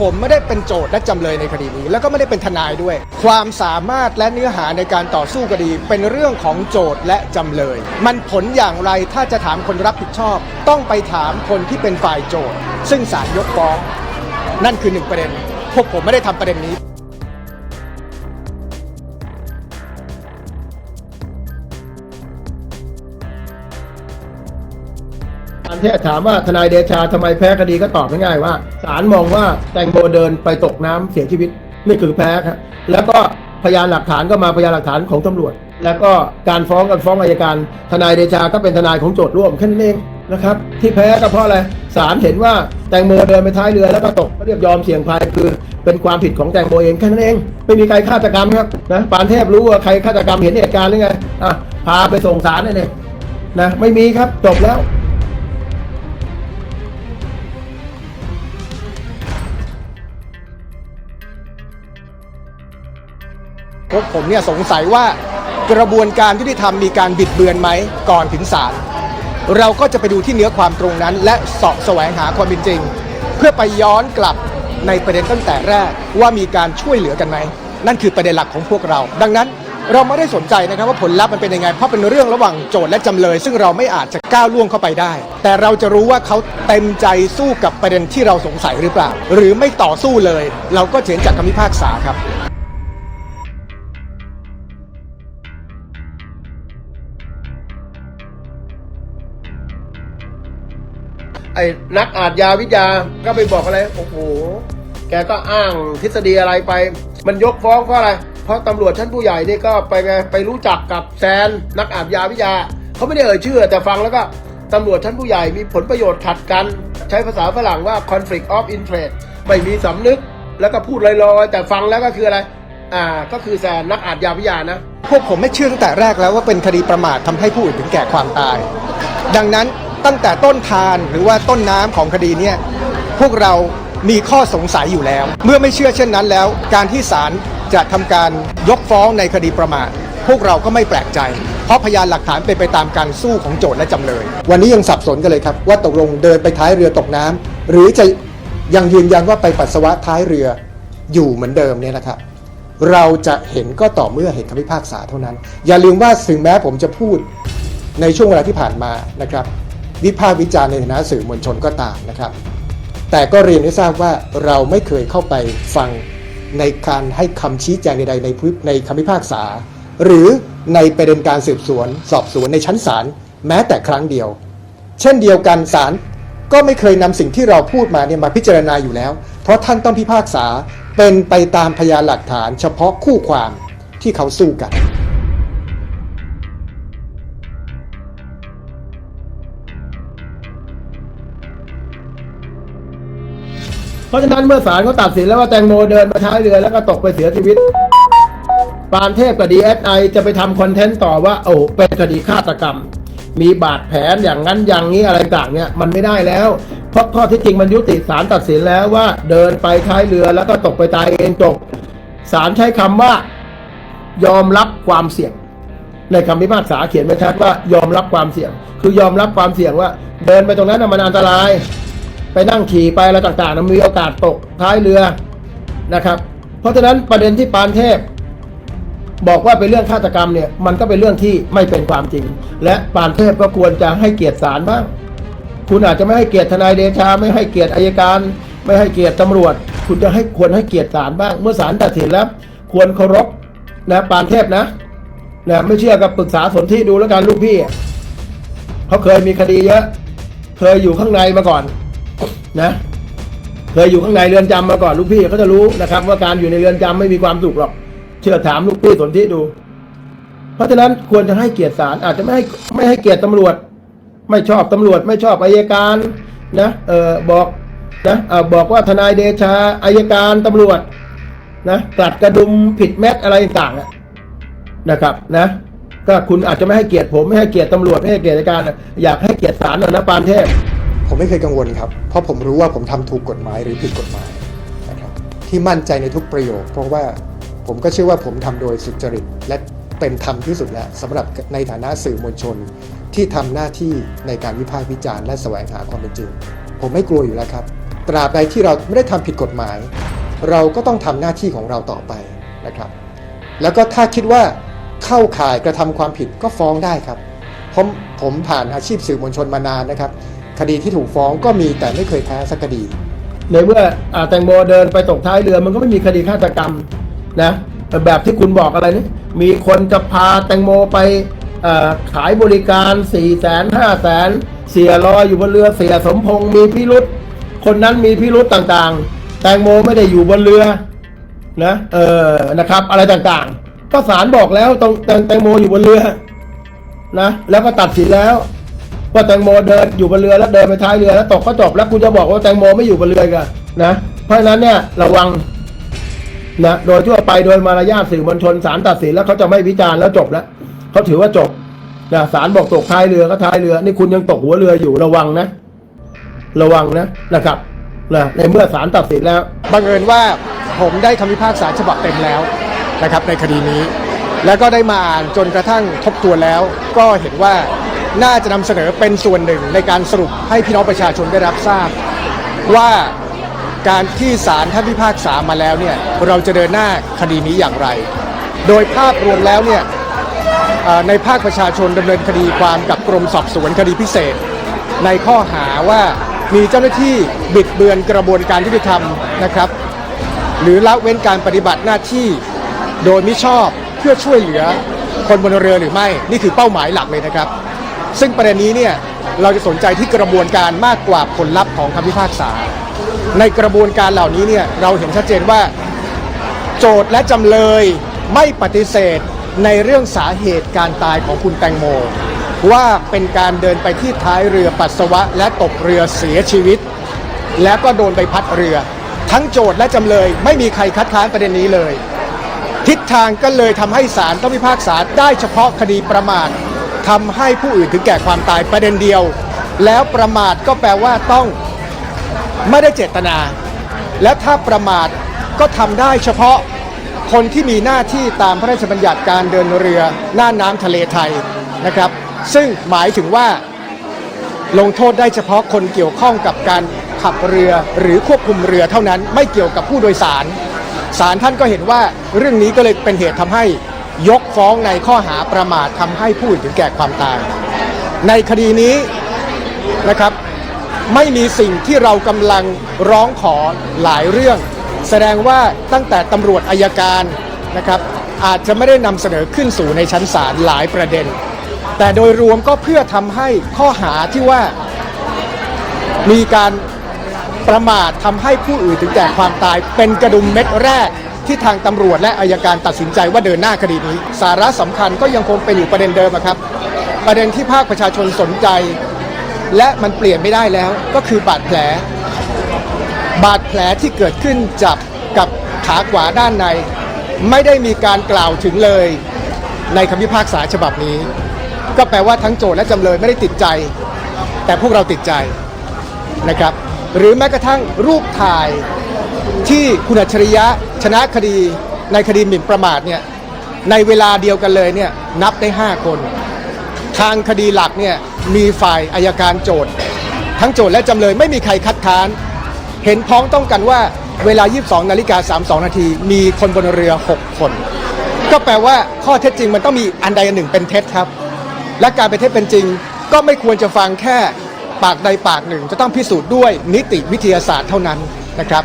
ผมไม่ได้เป็นโจทย์และจำเลยในคดีนี้ แล้วก็ไม่ได้เป็นทนายด้วย ความสามารถและเนื้อหาในการต่อสู้คดี เป็นเรื่องของโจทย์และจำเลย มันผลอย่างไรถ้าจะถามคนรับผิดชอบ ต้องไปถามคนที่เป็นฝ่ายโจทย์ ซึ่งศาลยกฟ้อง นั่นคือหนึ่งประเด็น พวกผมไม่ได้ทำประเด็นนี้ อันที่ถามว่าทนายเดชาทำไมแพ้คดีก็ตอบง่ายๆว่าศาลมองว่าแตงโมเดินไปตกน้ำเสียชีวิตนี่คือแพ้ครับแล้วก็พยานหลักฐานก็มาพยานหลักฐานของตำรวจ แล้วก็การฟ้องกันฟ้องอายการ ทนายเดชาก็เป็นทนายของโจทย์ร่วมแค่นั้นเองนะครับ ที่แพ้ก็เพราะอะไรศาลเห็นว่าแตงโมเดินไปท้ายเรือแล้วก็ตกก็เรียกยอมเสี่ยงภัยคือ เป็นความผิดของแตงโมเองแค่นั้นเอง ไม่มีใครฆาตกรรมครับนะปานเทพรู้ว่าใครฆาตกรรมเห็นเหตุการณ์หรือไงอะพาไปส่งศาลนี่เลยนะไม่มีครับจบแล้ว พวกผมเนี่ยสงสัยว่ากระบวนการยุติธรรมมีการบิดเบือนไหมก่อนถึงศาลเราก็จะไปดูที่เนื้อความตรงนั้น และสาะแสวงหาความเป็นจริง เพื่อไปย้อนกลับในประเด็นตั้งแต่แรกว่ามีการช่วยเหลือกันไหมนั่นคือประเด็นหลักของพวกเรา ดังนั้นเราไม่ได้สนใจนะครับว่าผลลัพธ์มันเป็นยังไง เพราะเป็นเรื่องระหว่างโจทย์และจำเลย ซึ่งเราไม่อาจจะก้าวล่วงเข้าไปได้ แต่เราจะรู้ว่าเขาเต็มใจสู้กับประเด็นที่เราสงสัยหรือเปล่า หรือไม่ต่อสู้เลย เราก็เห็นจากคำพิพากษาครับ อ้นักอาชญาวิทยาก็ไปบอกอะไรโอ้โหแกก็อ้างทฤษฎีอะไรไป มันยกฟ้องเพราะอะไร เพราะตำรวจชั้นผู้ใหญ่นี่ก็ไปไงไปรู้จักกับแซนนักอาชญาวิทยาเขาไม่ได้เอ่ยชื่อ แต่ฟังแล้วก็ตำรวจชั้นผู้ใหญ่มีผลประโยชน์ขัดกัน ใช้ภาษาฝรั่งว่า conflict of interest ไม่มีสำนึก แล้วก็พูดลอยๆ แต่ฟังแล้วก็คืออะไร อ่าก็คือแซนนักอาชญาวิทยานะ พวกผมไม่เชื่อตั้งแต่แรกแล้วว่าเป็นคดีประมาททำให้ผู้อื่นถึงแก่ความตาย ดังนั้น ตั้งแต่ต้นทานหรือว่าต้นน้ำของคดีเนี่ยพวกเรามีข้อสงสัยอยู่แล้ว เมื่อไม่เชื่อเช่นนั้นแล้ว การที่ศาลจะทำการยกฟ้องในคดีประมาทพวกเราก็ไม่แปลกใจ เพราะพยานหลักฐานเป็นไปตามการสู้ของโจทย์และจำเลย วันนี้ยังสับสนกันเลยครับ ว่าตกลงเดินไปท้ายเรือตกน้ำหรือจะยังยืนยันว่าไปปัสสาวะท้ายเรืออยู่เหมือนเดิมเนี่ยนะครับ เราจะเห็นก็ต่อเมื่อเห็นคำพิพากษาเท่านั้น อย่าลืมว่าถึงแม้ผมจะพูดในช่วงเวลาที่ผ่านมานะครับ วิพากษ์วิจารณ์ในฐานะสื่อมวลชนก็ตามนะครับ แต่ก็เรียนให้ทราบว่าเราไม่เคยเข้าไปฟังในการให้คำชี้แจงใดๆในพื้นในคำพิพากษา หรือในประเด็นการสืบสวน สอบสวนในชั้นศาลแม้แต่ครั้งเดียว เช่นเดียวกันศาลก็ไม่เคยนำสิ่งที่เราพูดมาเนี่ยมาพิจารณาอยู่แล้ว เพราะท่านต้องพิพากษาเป็นไปตามพยานหลักฐานเฉพาะคู่ความที่เขาสู้กัน เพราะฉะนั้นเมื่อศาลเขาตัดสินแล้วว่าแตงโมเดินมาท้ายเรือแล้วก็ตกไปเสียชีวิต ปานเทพกับดีเอสไอจะไปทำคอนเทนต์ต่อว่า โอ้เป็นคดีฆาตกรรม มีบาดแผลอย่างนั้นอย่างนี้อะไรต่างเนี่ยมันไม่ได้แล้ว เพราะข้อที่จริงมันยุติศาลตัดสินแล้วว่าเดินไปท้ายเรือแล้วก็ตกไปตายเองจบศาลใช้คำว่า ยอมรับความเสี่ยงในคำพิพากษาเขียนไว้ชัดว่ายอมรับความเสี่ยง คือยอมรับความเสี่ยงว่า เดินไปตรงนั้นมันอันตราย ไปนั่งขี่ไปอะไรต่างๆนะมีโอกาสตกท้ายเรือนะครับ เพราะฉะนั้นประเด็นที่ปานเทพ บอกว่าเป็นเรื่องฆาตกรรมเนี่ย มันก็เป็นเรื่องที่ไม่เป็นความจริง และปานเทพก็ควรจะให้เกียรติศาลบ้าง คุณอาจจะไม่ให้เกียรติทนายเดชา ไม่ให้เกียรติอายการ ไม่ให้เกียรติตำรวจ คุณจะให้ควรให้เกียรติศาลบ้าง เมื่อศาลตัดสินแล้ว ควรเคารพนะปานเทพนะนะไม่เชื่อก็ปรึกษาสนที่ดูแล้วกันลูกพี่เขาเคยมีคดีเยอะ เคยอยู่ข้างในมาก่อน นะเคยอยู่ข้างในเรือนจำมาก่อนลูกพี่เขาจะรู้นะครับ ว่าการอยู่ในเรือนจำไม่มีความสุขหรอก เชื่อถามลูกพี่สนที่ดู เพราะฉะนั้นควรจะให้เกียรติศาลอาจจะไม่ให้ไม่ให้เกียรติตำรวจ ไม่ชอบตำรวจไม่ชอบอายการนะเออบอกนะเออบอกว่าทนายเดชาอายการตำรวจนะกลัดกระดุมผิดแมทอะไรต่างๆนะครับนะก็คุณอาจจะไม่ให้เกียรติผมไม่ให้เกียรติตำรวจไม่ให้เกียรติอัยการอะอยากให้เกียรติศาลหน่อยนะปานเทพ ผมไม่เคยกังวลครับ เพราะผมรู้ว่าผมทำถูกกฎหมายหรือผิดกฎหมายนะครับที่มั่นใจในทุกประโยค เพราะว่าผมก็เชื่อว่าผมทำโดยสุจริตและเป็นธรรมที่สุดแล้วสำหรับในฐานะสื่อมวลชน ที่ทำหน้าที่ในการวิพากษ์วิจารณ์และแสวงหาความเป็นจริง ผมไม่กลัวอยู่แล้วครับ ตราบใดที่เราไม่ได้ทำผิดกฎหมาย เราก็ต้องทำหน้าที่ของเราต่อไปนะครับ แล้วก็ถ้าคิดว่าเข้าข่ายกระทำความผิดก็ฟ้องได้ครับผมผมผ่านอาชีพสื่อมวลชนมานานนะครับ คดีที่ถูกฟ้องก็มีแต่ไม่เคยแพ้สักคดี ในเมื่ออแตงโมเดินไปตกท้ายเรือมันก็ไม่มีคดีฆาตกรรมนะแบบที่คุณบอกอะไรนี่มีคนจะพาแตงโมไปขายบริการ4ี่แสนห้าแสนเสียรออยู่บนเรือเสียสมพงษ์มีพิรุษคนนั้นมีพิรุษต่างๆ แตงโมไม่ได้อยู่บนเรือนะเออนะครับ อะไรต่างๆ ก็ศาลบอกแล้วตรงแตงโมอยู่บนเรือนะแล้วก็ตัดสินแล้ว ว่าแตงโมเดินอยู่บนเรือแล้วเดินไปท้ายเรือแล้วตกก็จบแล้วคุณจะบอกว่าแตงโมไม่อยู่บนเรือกันนะเพราะฉะนั้นเนี่ยระวังนะโดยทั่วไปโดยมารยาทสื่อมวลชนศาลตัดสินแล้วเขาจะไม่วิจารณ์แล้วจบแล้วเขาถือว่าจบนะศาลบอกตกท้ายเรือก็ท้ายเรือ นี่คุณยังตกหัวเรืออยู่ระวังนะ ระวังนะนะครับนะในเมื่อศาลตัดสินแล้วบังเอิญว่าผมได้คำพิพากษาฉบับเต็มแล้วนะครับ ในคดีนี้ แล้วก็ได้มาอ่านจนกระทั่งทบทวนแล้ว ก็เห็นว่า น่าจะนำเสนอเป็นส่วนหนึ่งในการสรุปให้พี่น้องประชาชนได้รับทราบ ว่าการที่ศาลท่านพิพากษามาแล้วเนี่ยเราจะเดินหน้าคดีนี้อย่างไร โดยภาพรวมแล้วเนี่ยเอ่อในภาคประชาชนดำเนินคดีความกับกรมสอบสวนคดีพิเศษ ในข้อหาว่ามีเจ้าหน้าที่บิดเบือนกระบวนการยุติธรรมนะครับ หรือละเว้นการปฏิบัติหน้าที่โดยมิชอบเพื่อช่วยเหลือคนบนเรือหรือไม่ นี่คือเป้าหมายหลักเลยนะครับ ซึ่งประเด็นนี้เนี่ยเราจะสนใจที่กระบวนการมากกว่าผลลัพธ์ของคำพิพากษา ในกระบวนการเหล่านี้เนี่ยเราเห็นชัดเจนว่า โจทย์และจำเลยไม่ปฏิเสธในเรื่องสาเหตุการตายของคุณแตงโม ว่าเป็นการเดินไปที่ท้ายเรือปัสสาวะ และตกเรือเสียชีวิต แล้วก็โดนใบพัดเรือ ทั้งโจทย์และจำเลยไม่มีใครคัดค้านประเด็นนี้เลย ทิศทางก็เลยทำให้ศาลต้องพิพากษาได้เฉพาะคดีประมาท ทำให้ผู้อื่นถึงแก่ความตายประเด็นเดียว แล้วประมาทก็แปลว่าต้องไม่ได้เจตนา และถ้าประมาทก็ทำได้เฉพาะคนที่มีหน้าที่ตามพระราชบัญญัติการเดินเรือหน้าน้ำทะเลไทยนะครับ ซึ่งหมายถึงว่าลงโทษได้เฉพาะคนเกี่ยวข้องกับการขับเรือหรือควบคุมเรือเท่านั้นไม่เกี่ยวกับผู้โดยสารศาลท่านก็เห็นว่าเรื่องนี้ก็เลยเป็นเหตุทำให้ ยกฟ้องในข้อหาประมาททำให้ผู้อื่นถึงแก่ความตาย ในคดีนี้นะครับไม่มีสิ่งที่เรากำลังร้องขอหลายเรื่อง แสดงว่าตั้งแต่ตำรวจอายการนะครับอาจจะไม่ได้นำเสนอขึ้นสู่ในชั้นศาลหลายประเด็น แต่โดยรวมก็เพื่อทำให้ข้อหาที่ว่ามีการประมาททำให้ผู้อื่นถึงแก่ความตายเป็นกระดุมเม็ดแรก ที่ทางตำรวจและอายการตัดสินใจว่าเดินหน้าคดีนี้ สาระสำคัญก็ยังคงเป็นอยู่ประเด็นเดิมครับ ประเด็นที่ภาคประชาชนสนใจ และมันเปลี่ยนไม่ได้แล้ว ก็คือบาดแผล บาดแผลที่เกิดขึ้นจับกับขาขวาด้านใน ไม่ได้มีการกล่าวถึงเลย ในคำพิพากษาฉบับนี้ ก็แปลว่าทั้งโจทย์และจำเลยไม่ได้ติดใจ แต่พวกเราติดใจนะครับ หรือแม้กระทั่งรูปถ่าย ที่คุณอัจฉริยะชนะคดีในคดีหมิ่นประมาทเนี่ยในเวลาเดียวกันเลยเนี่ยนับได้ 5 คน ทางคดีหลักเนี่ยมีฝ่ายอายการโจทย์ ทั้งโจทย์และจำเลยไม่มีใครคัดค้าน เห็นพ้องต้องกันว่าเวลา 22นาฬิกา32 นาทีมีคนบนเรือ 6 คน ก็แปลว่าข้อเท็จจริงมันต้องมีอันใดอันหนึ่งเป็นเท็จครับ และการเป็นเท็จเป็นจริง ก็ไม่ควรจะฟังแค่ปากใดปากหนึ่ง จะต้องพิสูจน์ด้วยนิติวิทยาศาสตร์เท่านั้นนะครับ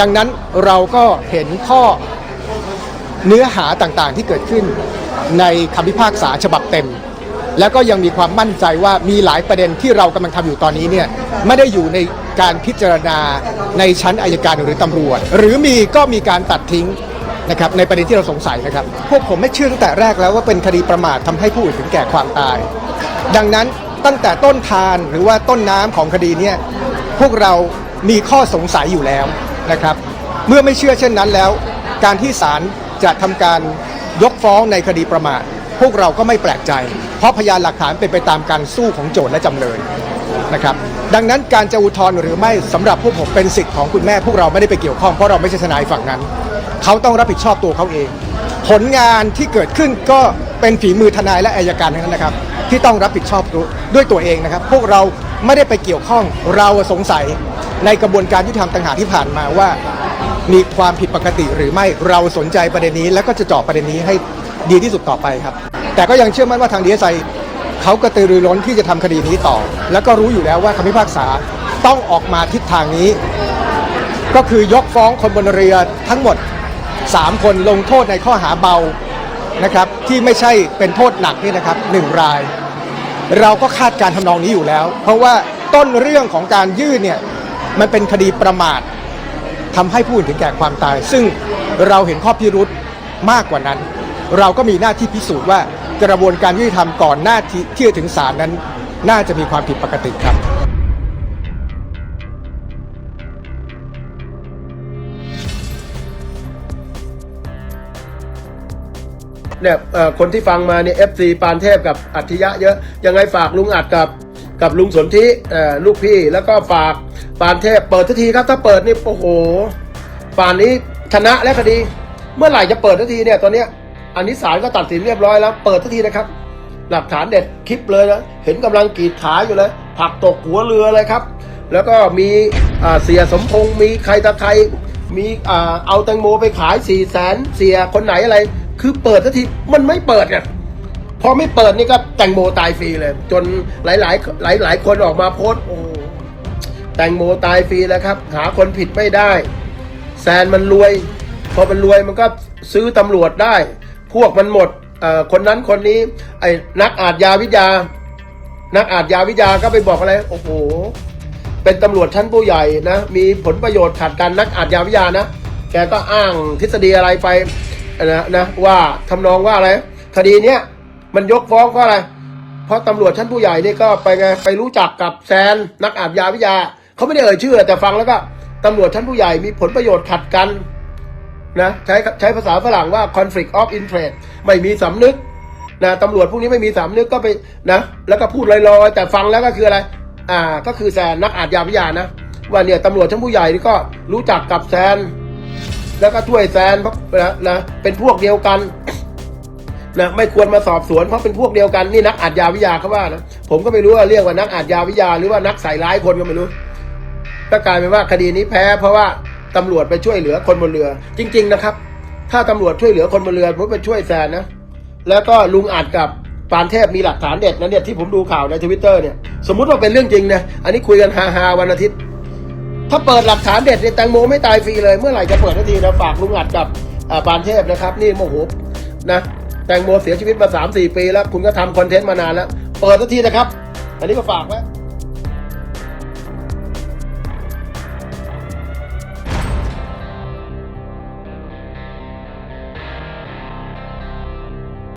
ดังนั้นเราก็เห็นข้อเนื้อหาต่างๆที่เกิดขึ้นในคำพิพากษาฉบับเต็ม แล้วก็ยังมีความมั่นใจว่ามีหลายประเด็นที่เรากำลังทำอยู่ตอนนี้เนี่ยไม่ได้อยู่ในการพิจารณาในชั้นอายการหรือตำรวจ หรือมีก็มีการตัดทิ้งนะครับในประเด็นที่เราสงสัยนะครับ พวกผมไม่เชื่อตั้งแต่แรกแล้วว่าเป็นคดีประมาททำให้ผู้อื่นถึงแก่ความตาย ดังนั้นตั้งแต่ต้นทานหรือว่าต้นน้ำของคดีเนี่ยพวกเรามีข้อสงสัยอยู่แล้ว นะครับ เมื่อไม่เชื่อเช่นนั้นแล้ว การที่ศาลจะทำการยกฟ้องในคดีประมาทพวกเราก็ไม่แปลกใจ เพราะพยานหลักฐานเป็นไปตามการสู้ของโจทและจำเลยนะครับ ดังนั้นการจะอุทธรณ์หรือไม่สำหรับพวกผมเป็นสิทธิ์ของคุณแม่พวกเราไม่ได้ไปเกี่ยวข้องเพราะเราไม่ใช่ทนายฝั่งนั้น เขาต้องรับผิดชอบตัวเขาเอง ผลงานที่เกิดขึ้นก็เป็นฝีมือทนายและอายการทั้งนั้นนะครับ ที่ต้องรับผิดชอบด้วยตัวเองนะครับ พวกเรา ไม่ได้ไปเกี่ยวข้องเราสงสัยในกระบวนการยุติธรรมต่างหากที่ผ่านมาว่า มีความผิดปกติหรือไม่เราสนใจประเด็นนี้ แล้วก็จะเจาะประเด็นนี้ให้ดีที่สุดต่อไปครับ แต่ก็ยังเชื่อมั่นว่าทางดีเอสไอเขากระตือรือร้นที่จะทำคดีนี้ต่อ แล้วก็รู้อยู่แล้วว่าคำพิพากษาต้องออกมาทิศทางนี้ ก็คือยกฟ้องคนบนเรือทั้งหมด 3 คนลงโทษในข้อหาเบานะครับที่ไม่ใช่เป็นโทษหนักนี่นะครับหนึ่งราย เราก็คาดการณ์ทำนองนี้อยู่แล้ว เพราะว่าต้นเรื่องของการยื่นเนี่ยมันเป็นคดีประมาททำให้ผู้อื่นถึงแก่ความตาย ซึ่งเราเห็นข้อพิรุธมากกว่านั้น เราก็มีหน้าที่พิสูจน์ว่ากระบวนการยุติธรรมก่อนหน้าที่ที่จะถึงศาลนั้น น่าจะมีความผิดปกติครับ เนี่ยคนที่ฟังมาเนี่ยเอฟซีปานเทพกับอัจฉริยะเยอะ ยังไงฝากลุงอัดกับกับลุงสนธิลูกพี่แล้วก็ฝากปานเทพเปิดทันทีครับ ถ้าเปิดนี่โอ้โหป่านนี้ชนะและคดี เมื่อไหร่จะเปิดทันทีเนี่ยตอนเนี้ยอันนี้ศาลก็ตัดสินเรียบร้อยแล้วเปิดทันทีนะครับ หลักฐานเด็ดคลิปเลยนะเห็นกำลังกีดขาอยู่เลยผักตกหัวเรือเลยครับ แล้วก็มีอ่าเสียสมพงษ์มีใครตะใครมีอ่าเอาแตงโมไปขายสี่แสนเสียคนไหนอะไร คือเปิดทันทีมันไม่เปิดเนี่ยพอไม่เปิดนี่ก็แตงโมตายฟรีเลย จนหลายหลายหลายหลายๆคนออกมาโพสต์โอ้แตงโมตายฟรีแล้วครับ หาคนผิดไม่ได้ แซนมันรวย พอมันรวยมันก็ซื้อตำรวจได้ พวกมันหมดอ่อคนนั้นคนนี้ ไอ้นักอาชญาวิทยา นักอาชญาวิทยาก็ไปบอกอะไร โอ้โห เป็นตำรวจชั้นผู้ใหญ่นะ มีผลประโยชน์ขัดกันนักอาชญาวิทยานะ แกก็อ้างทฤษฎีอะไรไป นะนะว่าทำนองว่าอะไร คดีเนี้ยมันยกฟ้องเพราะอะไร เพราะตำรวจชั้นผู้ใหญ่นี่ก็ไปไงไปรู้จักกับแซนนักอาชญาวิทยาเขาไม่ได้เอ่ยชื่อ แต่ฟังแล้วก็ตำรวจชั้นผู้ใหญ่มีผลประโยชน์ขัดกันนะใช้ใช้ภาษาฝรั่งว่า conflict of interest ไม่มีสำนึกนะตำรวจพวกนี้ไม่มีสำนึกก็ไปนะแล้วก็พูดลอยๆ แต่ฟังแล้วก็คืออะไร อ่าก็คือแซนนักอาชญาวิทยานะว่าเนี่ยตำรวจชั้นผู้ใหญ่นี่ก็รู้จักกับแซน แล้วก็ช่วยแซนเพราะนะนะเป็นพวกเดียวกันนะไม่ควรมาสอบสวนเพราะเป็นพวกเดียวกันนี่นักอาชญาวิทยาเขาว่านะผมก็ไม่รู้ว่าเรียกว่านักอาชญาวิทยา หรือว่านักใส่ร้ายคนก็ไม่รู้ก็กลายเป็นว่าคดีนี้แพ้ เพราะว่าตำรวจไปช่วยเหลือคนบนเรือ จริง ๆนะครับ ถ้าตำรวจช่วยเหลือคนบนเรือผมไปช่วยแซนนะแล้วก็ลุงอาจกับปานเทพมีหลักฐานเด็ดนะเนี่ยที่ผมดูข่าวในทวิตเตอร์เนี่ยสมมุติว่าเป็นเรื่องจริงนะอันนี้คุยกันฮาๆวันอาทิตย์ ถ้าเปิดหลักฐานเด็ดเนี่ยแตงโมไม่ตายฟรีเลย เมื่อไหร่จะเปิดทันทีนะฝากลุงอัดกับปานเทพนะครับ นี่โมโหนะแตงโมเสียชีวิตมา 3-4 ปีแล้ว คุณก็ทำคอนเทนต์มานานแล้ว เปิดทันทีนะครับ อันนี้ก็ฝากไว้